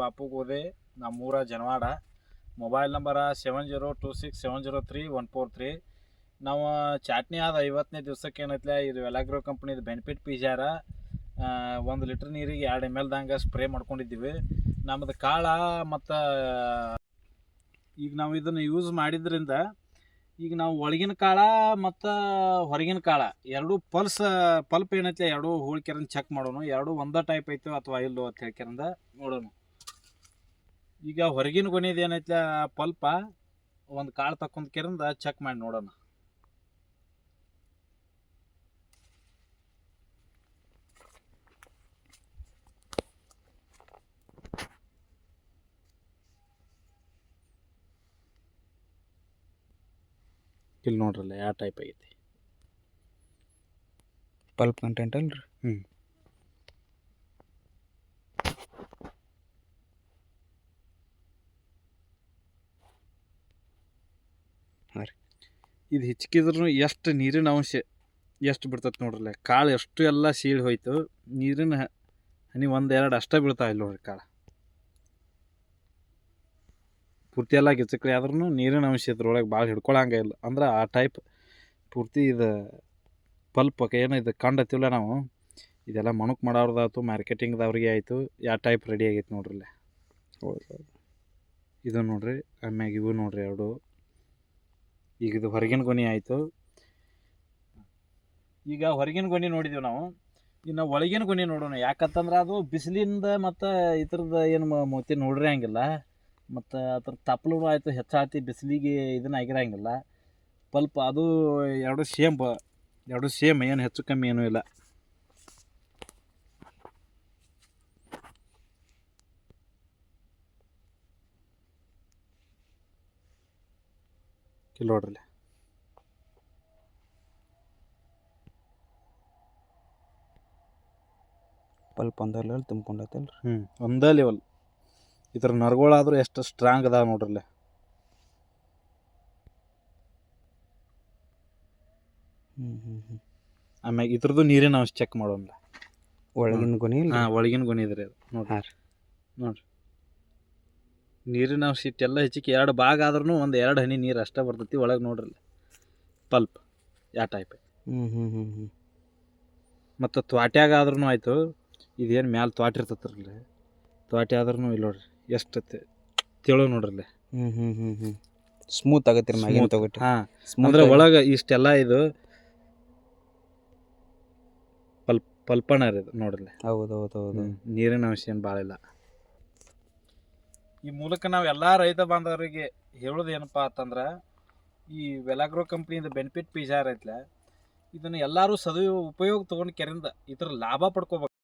ಬಾಪು ಗೋದೆ ನಮ್ಮೂರ Janawada. Mobile number seven zero two six seven zero three one four three ನಾವು ಚಾಟ್ನಿ ಆದ ಐವತ್ತನೇ ದಿವ್ಸಕ್ಕೆ ಏನೈತ್ಲೆ, ಇದು ವೆಲಾಗ್ರೋ ಕಂಪ್ನಿದು ಬೆನಿಫಿಟ್ ಪಿಜಾರ ಒಂದು ಲೀಟ್ರ್ ನೀರಿಗೆ ಎರಡು ಎಂ ಎಲ್ದಂಗೆ ಸ್ಪ್ರೇ ಮಾಡ್ಕೊಂಡಿದ್ದೀವಿ. ನಮ್ಮದು ಕಾಳ ಮತ್ತು, ಈಗ ನಾವು ಇದನ್ನು ಯೂಸ್ ಮಾಡಿದ್ರಿಂದ ಈಗ ನಾವು ಒಳಗಿನ ಕಾಳ ಮತ್ತು ಹೊರಗಿನ ಕಾಳ ಎರಡೂ ಪಲ್ಸ್ ಪಲ್ಪ್ ಏನೈತೆ ಎರಡೂ ಹೋಳ್ಕೆರನ್ನ ಚೆಕ್ ಮಾಡೋಣ ಎರಡೂ ಒಂದೇ ಟೈಪ್ ಐತೋ ಅಥವಾ ಇಲ್ಲೋ ಅಂತ ಹೇಳ್ಕೆರಂದ ನೋಡೋಣ. ಈಗ ಹೊರಗಿನ ಗೊನೆದು ಆ ಪಲ್ಪ ಒಂದು ಕಾಳು ತಕ್ಕೊಂಡ್ ಕೆರಿಂದ ಚೆಕ್ ಮಾಡಿ ನೋಡೋಣ. ಇಲ್ಲಿ ನೋಡ್ರಲ್ಲ ಯಾವ ಟೈಪ್ ಆಗೈತಿ? ಪಲ್ಪ್ ಕಂಟೆಂಟ್ ಅಲ್ರಿ? ಇದು ಹಿಚ್ಕಿದ್ರೂ ಎಷ್ಟು ನೀರಿನ ಅಂಶ ಎಷ್ಟು ಬಿಡ್ತೈತೆ ನೋಡ್ರಲ್ಲ. ಕಾಳು ಎಷ್ಟು ಎಲ್ಲ ಸೀಳು ಹೋಯ್ತು. ನೀರಿನ ಹನಿ ಒಂದು ಎರಡು ಅಷ್ಟೇ ಬೀಳ್ತಾವ ಇಲ್ಲ ನೋಡ್ರಿ ಕಾಳು. ಪೂರ್ತಿ ಎಲ್ಲ ಗಿಚ್ಚಕ್ಲಿ ಆದ್ರೂ ನೀರಿನ ಅಂಶ ಇದ್ರೊಳಗೆ ಭಾಳ ಹಿಡ್ಕೊಳಂಗೆ ಇಲ್ಲ ಅಂದ್ರೆ ಆ ಟೈಪ್ ಪೂರ್ತಿ ಇದು ಪಲ್ಪ್ ಏನು ಇದು ಕಂಡತ್ತಿಲ್ಲ ನಾವು. ಇದೆಲ್ಲ ಮಣಕ್ ಮಾಡೋರ್ದಾಯ್ತು ಮಾರ್ಕೆಟಿಂಗ್ದವ್ರಿಗೆ ಆಯಿತು ಯಾವ ಟೈಪ್ ರೆಡಿ ಆಗೈತೆ ನೋಡ್ರಲ್ಲ. ಇದು ನೋಡ್ರಿ ಆಮ್ಯಾಗ ಇವು ನೋಡ್ರಿ ಎರಡು. ಈಗ ಇದು ಹೊರಗಿನ ಗೊನೆ ಆಯಿತು. ಈಗ ಹೊರಗಿನ ಗೊನೆ ನೋಡಿದ್ದೀವಿ ನಾವು. ಇನ್ನು ಒಳಗಿನ ಗೊನೆ ನೋಡೋಣ. ಯಾಕಂತಂದ್ರೆ ಅದು ಬಿಸಿಲಿಂದ ಮತ್ತು ಇದ್ರದ್ದು ಏನು ಮೂತಿ ನೋಡ್ರಿ ಹಂಗಿಲ್ಲ. ಮತ್ತು ಅದ್ರ ತಪ್ಪಲು ಆಯಿತು, ಹೆಚ್ಚಾತಿ ಬಿಸಿಲಿಗೆ ಇದನ್ನ ಆಗಿರಂಗಿಲ್ಲ. ಪಲ್ಪ ಅದು ಎರಡು ಸೇಮ್ ಎರಡು ಸೇಮ್, ಏನು ಹೆಚ್ಚು ಕಮ್ಮಿ ಏನೂ ಇಲ್ಲ. ಇಲ್ಲಿ ನೋಡ್ರಿ ಪಲ್ಪ್ ಒಂದಲ್ಲ ತುಂಬ್ಕೊಂಡೈತಲ್ರಿ ಹ್ಞೂ ಒಂದೇ ಲೆವೆಲ್ ಇದ್ರ ನರಗಳಾದ್ರೂ ಎಷ್ಟು ಸ್ಟ್ರಾಂಗ್ ಅದಾವ ನೋಡ್ರಲ್ಲೇ. ಹ್ಞೂ ಹ್ಞೂ ಹ್ಞೂ ಆಮ್ಯಾಗ ಇದ್ರದ್ದು ನೀರಿನ ಅಂಶ ಚೆಕ್ ಮಾಡೋಣ ಒಳಗಿನ ಗುಣಿ ಇಲ್ಲ ಹಾಂ ಒಳಗಿನ ಗುಣಿ ಇದ್ರಿ ಅದು. ನೋಡ್ರಿ. ಹಾಂ ರೀ. ನೋಡ್ರಿ. ನೀರಿನ ಅಂಶ ಇಟ್ಟೆಲ್ಲ ಹೆಚ್ಚಿಗೆ ಎರಡು ಭಾಗ ಆದ್ರೂ ಒಂದು ಎರಡು ಹನಿ ನೀರು ಅಷ್ಟೇ ಬರ್ತೈತಿ ಒಳಗೆ ನೋಡ್ರಿ ಪಲ್ಪ್ ಯಾವ ಟೈಪ್ ಹ್ಞೂ ಹ್ಞೂ ಹ್ಞೂ ಹ್ಞೂ ಮತ್ತು ತ್ವಾಟ್ಯಾಗ ಆದ್ರೂ ಆಯಿತು. ಇದೇನು ಮ್ಯಾಲೆ ತ್ವಾಟ ಇರ್ತೈತ್ರಲ್ಲ ತ್ವಾಟಿ ಆದ್ರೂ ಇಲ್ಲ ನೋಡ್ರಿ. ಎಷ್ಟು ತಿಳು ನೋಡ್ರಲ್ಲ ಹ್ಞೂ ಹ್ಞೂ ಹ್ಞೂ ಹ್ಞೂ ಸ್ಮೂತ್ ಆಗತ್ತೆ ರೀ ಮ್ಯಾಗಿನ ತಗೊಟ್ರಿ. ಹಾಂ. ಅಂದ್ರೆ ಒಳಗೆ ಇಷ್ಟೆಲ್ಲ ಇದು ಪಲ್ಪ್ ಪಲ್ಪಣ ರೀ ಇದು ನೋಡ್ರಲ್ಲ ಹೌದು ಹೌದು ಹೌದು. ನೀರಿನ ಅಂಶ ಏನು ಭಾಳ ಇಲ್ಲ. ಈ ಮೂಲಕ ನಾವು ಎಲ್ಲ ರೈತ ಬಾಂಧವರಿಗೆ ಹೇಳೋದು ಏನಪ್ಪ ಅಂತಂದ್ರೆ, ಈ ವೆಲಾಗ್ರೋ ಕಂಪ್ನಿಯಿಂದ ಬೆನಿಫಿಟ್ ಪೀಜಾರ್ ಐತ್ಲ, ಇದನ್ನು ಎಲ್ಲರೂ ಸದು ಉಪಯೋಗ ತೊಗೊಂಡು ಕೆರಿಂದ ಇದ್ರ ಲಾಭ ಪಡ್ಕೋಬೇಕು.